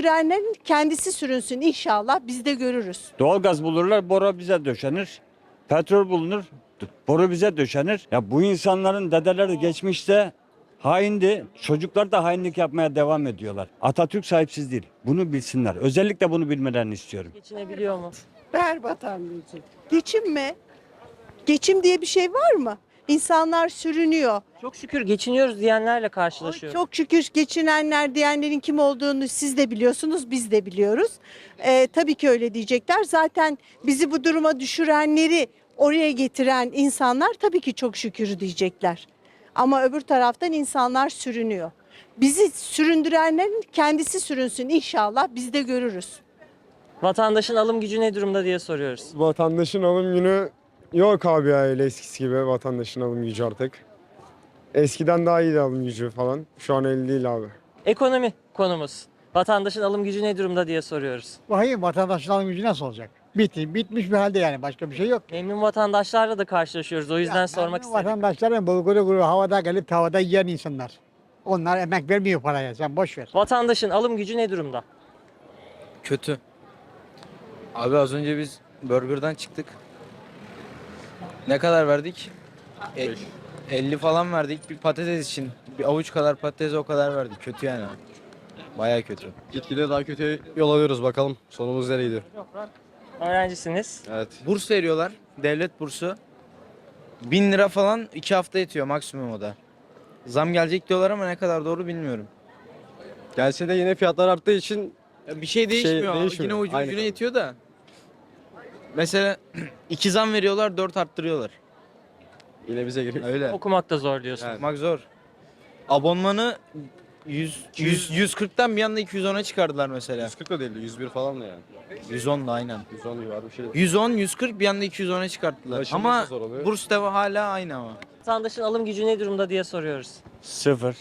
süründürenlerin kendisi sürünsün inşallah biz de görürüz. Doğalgaz bulurlar, boru bize döşenir. Petrol bulunur, boru bize döşenir. Ya bu insanların dedeleri geçmişte haindi. Çocuklar da hainlik yapmaya devam ediyorlar. Atatürk sahipsiz değil. Bunu bilsinler. Özellikle bunu bilmelerini istiyorum. Geçinebiliyor mu? Berbat anneciğim. Geçim mi? Geçim diye bir şey var mı? İnsanlar sürünüyor. Çok şükür geçiniyoruz diyenlerle karşılaşıyoruz. Çok şükür geçinenler diyenlerin kim olduğunu siz de biliyorsunuz, biz de biliyoruz. Ee, tabii ki öyle diyecekler. Zaten bizi bu duruma düşürenleri oraya getiren insanlar tabii ki çok şükür diyecekler. Ama öbür taraftan insanlar sürünüyor. Bizi süründürenlerin kendisi sürünsün inşallah biz de görürüz. Vatandaşın alım gücü ne durumda diye soruyoruz. Vatandaşın alım günü yok abi ya öyle eskisi gibi vatandaşın alım gücü artık. Eskiden daha iyiydi alım gücü falan. Şu an öyle değil abi. Ekonomi konumuz. Vatandaşın alım gücü ne durumda diye soruyoruz. Vahim vatandaşın alım gücü nasıl olacak? Bitti, bitmiş bir halde yani başka bir şey yok. Memnun vatandaşlarla da karşılaşıyoruz. O yüzden Ya, sormak istedim. Vatandaşların bulguru kuru havada gelip tavada yiyen insanlar. Onlar emek vermiyor paraya sen boş ver. Vatandaşın alım gücü ne durumda? Kötü. Abi az önce biz burgerdan çıktık. Ne kadar verdik? E- 50 falan verdik bir patates için. Bir avuç kadar patates o kadar verdik. Kötü yani. Baya kötü. Gitgide daha kötü yol alıyoruz bakalım. Sonumuz nereye gidiyor? Öğrencisiniz. Evet. Burs veriyorlar. Devlet bursu. 1000 lira falan 2 hafta yetiyor maksimum o da. Zam gelecek diyorlar ama ne kadar doğru bilmiyorum. Gelse de yine fiyatlar arttığı için Ya bir şey değişmiyor. değişmiyor. Yine ucu Aynı ucuna kalıyor. yetiyor da. Mesela 2 zam veriyorlar 4 arttırıyorlar. yine bize geliyor. Öyle. Okumakta zor diyorsun. Evet. Yapmak zor. Abonmanı 100, 100 140'tan bir anda 210'a çıkardılar mesela. 140 da değildi 101 falan da yani. 110 da aynen. 110 civarı bir şey. 110 140 bir anda 210'a çıkarttılar. Ulaşılması Ama zor oluyor. burs da hala aynı ama. Vatandaşın alım gücü ne durumda diye soruyoruz. Sıfır.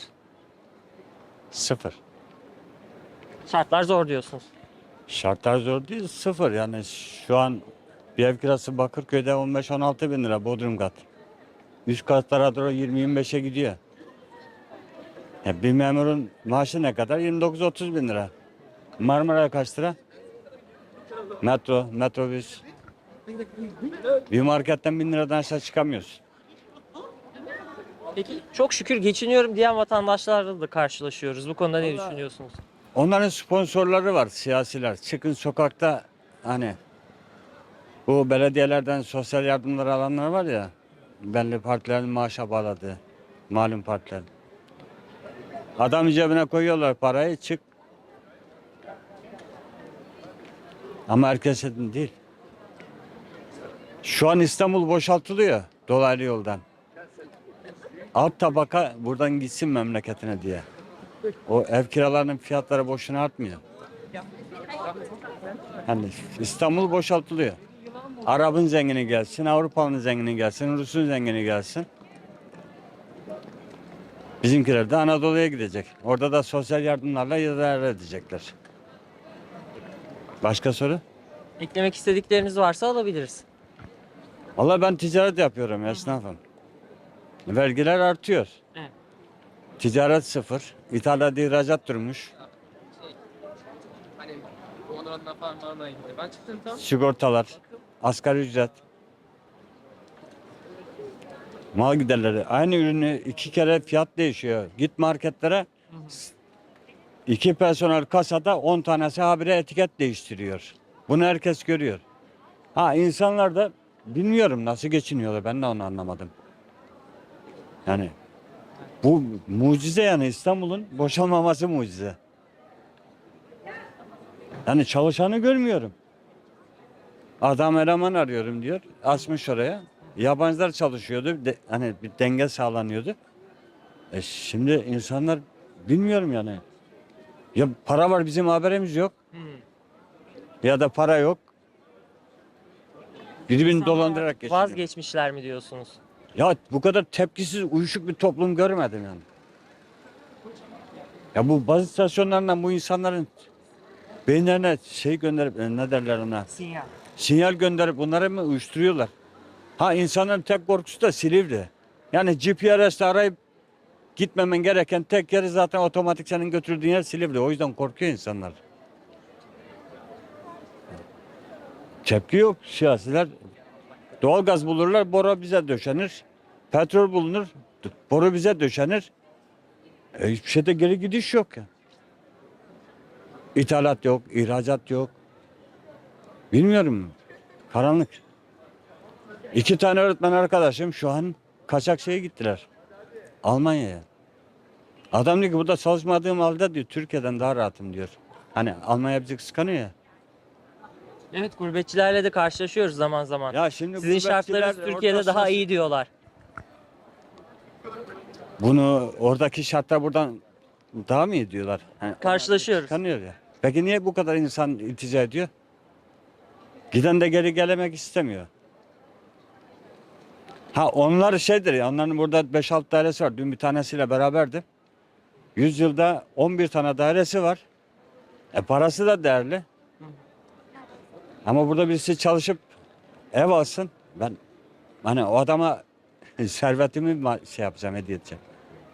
Sıfır. Şartlar zor diyorsunuz. Şartlar zor değil, sıfır. Yani şu an bir ev kirası Bakırköy'de 15-16 bin lira Bodrum kat. Üst katlara doğru 20-25'e gidiyor. Ya bir memurun maaşı ne kadar? 29-30 bin lira. Marmara'ya kaç lira? Metro, metrobüs. Bir marketten bin liradan aşağı çıkamıyorsun. Peki çok şükür geçiniyorum diyen vatandaşlarla da karşılaşıyoruz. Bu konuda ne düşünüyorsunuz? Onların sponsorları var siyasiler. Çıkın sokakta hani bu belediyelerden sosyal yardımlar alanlar var ya belli partilerin maaşa bağladığı malum partiler. Adam cebine koyuyorlar parayı çık. Ama herkesin değil. Şu an İstanbul boşaltılıyor dolaylı yoldan. Alt tabaka buradan gitsin memleketine diye. O ev kiralarının fiyatları boşuna artmıyor. Hani İstanbul boşaltılıyor. Arap'ın zengini gelsin, Avrupa'nın zengini gelsin, Rus'un zengini gelsin. Bizimkiler de Anadolu'ya gidecek. Orada da sosyal yardımlarla idare edecekler. Başka soru? Eklemek istedikleriniz varsa alabiliriz. Vallahi ben ticaret yapıyorum esnafım. Vergiler artıyor. Evet. Ticaret sıfır. İthalat ihracat durmuş. Sigortalar, asgari ücret. Mal giderleri. Aynı ürünü iki kere fiyat değişiyor. Git marketlere iki personel kasada 10 tanesi habire etiket değiştiriyor. Bunu herkes görüyor. Ha insanlar da bilmiyorum nasıl geçiniyorlar ben de onu anlamadım. Yani bu mucize yani İstanbul'un boşalmaması mucize. Yani çalışanı görmüyorum. Adam eleman arıyorum diyor. Asmış oraya. Yabancılar çalışıyordu. De- hani bir denge sağlanıyordu. E şimdi insanlar bilmiyorum yani. Ya para var bizim haberimiz yok. Ya da para yok. Birbirini dolandırarak geçiniyor. Vazgeçmişler mi diyorsunuz? Ya bu kadar tepkisiz, uyuşuk bir toplum görmedim yani. Ya bu bazı istasyonlarından bu insanların beyinlerine şey gönderip e, ne derler ona? Sinyal. Sinyal gönderip bunları mı uyuşturuyorlar? Ha insanların tek korkusu da Silivri. Yani GPS'le arayıp gitmemen gereken tek yeri zaten otomatik senin götürdüğün yer Silivri. O yüzden korkuyor insanlar. Tepki yok siyasiler. Doğalgaz bulurlar, boru bize döşenir. Petrol bulunur, boru bize döşenir. E, hiçbir şeyde geri gidiş yok ya. İthalat yok, ihracat yok. Bilmiyorum. Karanlık. İki tane öğretmen arkadaşım şu an kaçak şeye gittiler. Almanya'ya. Adam diyor ki burada çalışmadığım halde diyor Türkiye'den daha rahatım diyor. Hani Almanya bizi kıskanıyor ya. Evet gurbetçilerle de karşılaşıyoruz zaman zaman. Ya şimdi Sizin şartlarınız gurbetçiler Türkiye'de orada daha iyi diyorlar. Bunu oradaki şartlar buradan daha mı iyi diyorlar? Hani Karşılaşıyoruz. kıskanıyor ya. Peki niye bu kadar insan iltica ediyor? Giden de geri gelemek istemiyor. Ha onlar şeydir ya onların burada 5-6 dairesi var. Dün bir tanesiyle beraberdim. 100 yılda 11 tane dairesi var. E parası da değerli. Ama burada birisi çalışıp ev alsın. Ben hani o adama servetimi şey yapacağım, hediye edeceğim.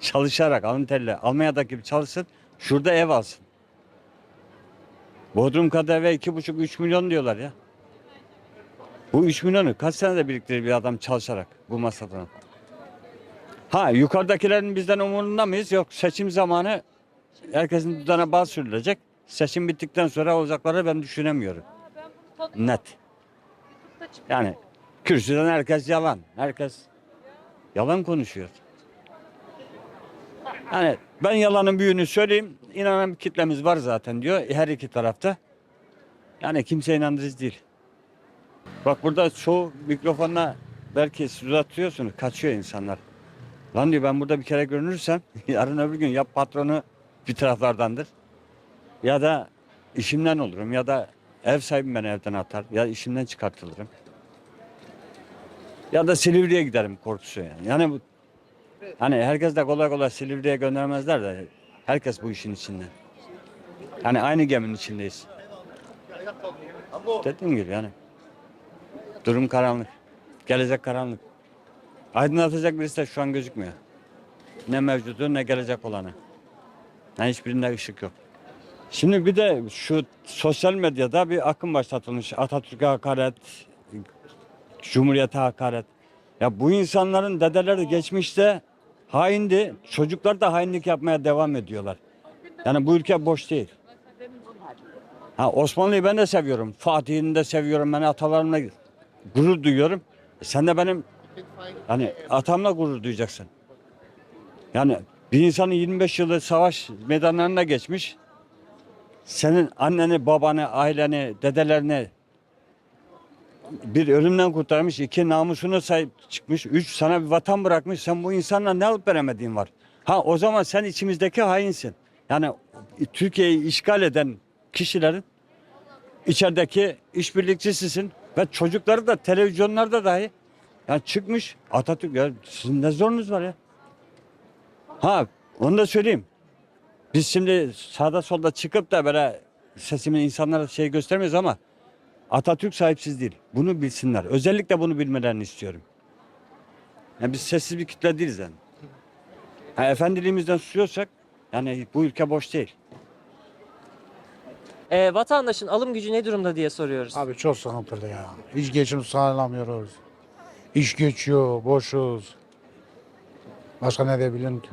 Çalışarak alın terle Almanya'daki gibi çalışsın. Şurada ev alsın. Bodrum kat eve iki buçuk üç milyon diyorlar ya. Bu 3 milyonu kaç senede biriktirir bir adam çalışarak bu masadan? Ha yukarıdakilerin bizden umurunda mıyız? Yok seçim zamanı herkesin dudağına bal sürülecek. Seçim bittikten sonra olacakları ben düşünemiyorum. Net. Yani kürsüden herkes yalan. Herkes yalan konuşuyor. Yani ben yalanın büyüğünü söyleyeyim. İnanan bir kitlemiz var zaten diyor her iki tarafta. Yani kimse inandırıcı değil. Bak burada çoğu mikrofonla belki siz uzatıyorsunuz. Kaçıyor insanlar. Lan diyor ben burada bir kere görünürsem yarın öbür gün ya patronu bir taraflardandır. Ya da işimden olurum ya da ev sahibim beni evden atar ya işimden çıkartılırım. Ya da Silivri'ye giderim korkusu yani. Yani bu hani herkes de kolay kolay Silivri'ye göndermezler de herkes bu işin içinde. Hani aynı geminin içindeyiz. Dediğim gibi yani. Durum karanlık. Gelecek karanlık. Aydınlatacak birisi de şu an gözükmüyor. Ne mevcudu ne gelecek olanı. Yani hiçbirinde ışık yok. Şimdi bir de şu sosyal medyada bir akım başlatılmış. Atatürk'e hakaret, Cumhuriyete hakaret. Ya bu insanların dedeleri geçmişte haindi. Çocuklar da hainlik yapmaya devam ediyorlar. Yani bu ülke boş değil. Ha Osmanlı'yı ben de seviyorum. Fatih'ini de seviyorum. Ben atalarımla gurur duyuyorum. E sen de benim hani atamla gurur duyacaksın. Yani bir insanın 25 yılı savaş meydanlarına geçmiş. Senin anneni, babanı, aileni, dedelerini bir ölümden kurtarmış, iki namusuna sahip çıkmış, üç sana bir vatan bırakmış. Sen bu insanla ne alıp veremediğin var. Ha o zaman sen içimizdeki hainsin. Yani Türkiye'yi işgal eden kişilerin içerideki işbirlikçisisin ve çocukları da televizyonlarda dahi yani çıkmış Atatürk ya sizin ne zorunuz var ya? Ha onu da söyleyeyim. Biz şimdi sağda solda çıkıp da böyle sesimi insanlara şey göstermiyoruz ama Atatürk sahipsiz değil. Bunu bilsinler. Özellikle bunu bilmelerini istiyorum. Yani biz sessiz bir kitle değiliz yani. Ha, efendiliğimizden susuyorsak yani bu ülke boş değil. Ee, vatandaşın alım gücü ne durumda diye soruyoruz. Abi çok sıkıntılı ya. Hiç geçim sağlamıyoruz. İş geçiyor, boşuz. Başka ne diyebilirim ki?